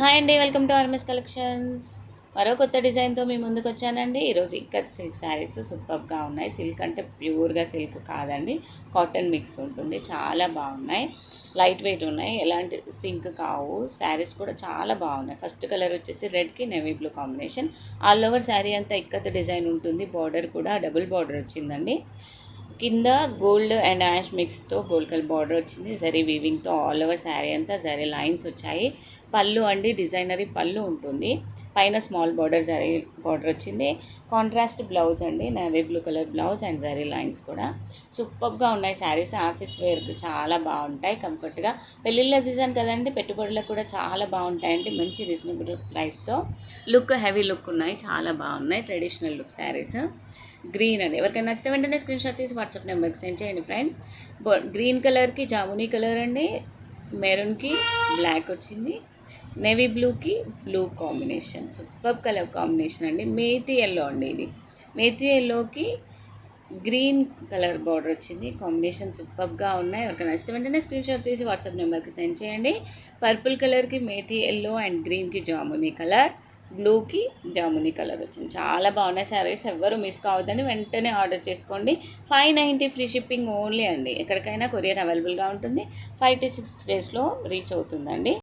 Hi అండి welcome to ఆర్మిస్ collections. మరో కొత్త డిజైన్తో మీ ముందుకు వచ్చానండి. ఈరోజు ఇంకా సిల్క్ శారీస్ సూపర్గా ఉన్నాయి. సిల్క్ అంటే ప్యూర్గా సిల్క్ కాదండి. కాటన్ మిక్స్ ఉంటుంది. చాలా బాగున్నాయి. లైట్ వెయిట్ ఉన్నాయి. ఎలాంటి సింక్ కావు. శారీస్ కూడా చాలా బాగున్నాయి. ఫస్ట్ కలర్ వచ్చేసి రెడ్కి navy blue combination all over sari అంతా ఇక్కత్ డిజైన్ ఉంటుంది. బార్డర్ కూడా డబుల్ బార్డర్ వచ్చిందండి. కింద గోల్డ్ అండ్ యాష్ మిక్స్తో గోల్డ్ కలర్ బార్డర్ వచ్చింది. జరీ వీవింగ్తో ఆల్ ఓవర్ శారీ అంతా జరీ లైన్స్ వచ్చాయి. పళ్ళు అండి డిజైనరీ పళ్ళు ఉంటుంది. పైన స్మాల్ బార్డర్ జరీ బార్డర్ వచ్చింది. కాంట్రాస్ట్ బ్లౌజ్ అండి navy blue colour blouse and zari lines కూడా. సూపర్గా ఉన్నాయి శారీస్. ఆఫీస్ వేర్కి చాలా బాగుంటాయి కంఫర్ట్గా. పెళ్ళిళ్ళ సీజన్ కదండి పెట్టుబడులకు కూడా చాలా బాగుంటాయండి మంచి రీజనబుల్ ప్రైస్తో. లుక్ హెవీ లుక్ ఉన్నాయి చాలా బాగున్నాయి ట్రెడిషనల్ లుక్ శారీస్. గ్రీన్ అండి. ఎవరికైనా నచ్చితే వెంటనే స్క్రీన్ షాట్ తీసి వాట్సాప్ నెంబర్కి సెండ్ చేయండి ఫ్రెండ్స్. గ్రీన్ కలర్కి జామునీ కలర్ అండి మెరూన్కి బ్లాక్ వచ్చింది. నేవీ బ్లూకి blue combination super colour combination అండి. మేతి ఎల్లో అండి ఇది. మేతి ఎల్లోకి గ్రీన్ కలర్ బార్డర్ వచ్చింది. కాంబినేషన్ సూపర్గా ఉన్నాయి. ఎవరికైనా నచ్చితే వెంటనే స్క్రీన్ షాట్ తీసి వాట్సాప్ నెంబర్కి సెండ్ చేయండి. పర్పుల్ కలర్కి మేతి ఎల్లో అండ్ గ్రీన్కి జామునీ కలర్ బ్లూకి జామునీ కలర్ వచ్చింది. చాలా బాగున్నాయి శారీస్ ఎవ్వరు మిస్ కావద్దని వెంటనే ఆర్డర్ చేసుకోండి. Five ninety free shipping only అండి. ఎక్కడికైనా కొరియర్ అవైలబుల్గా ఉంటుంది. ఫైవ్ టు సిక్స్ డేస్లో రీచ్ అవుతుందండి.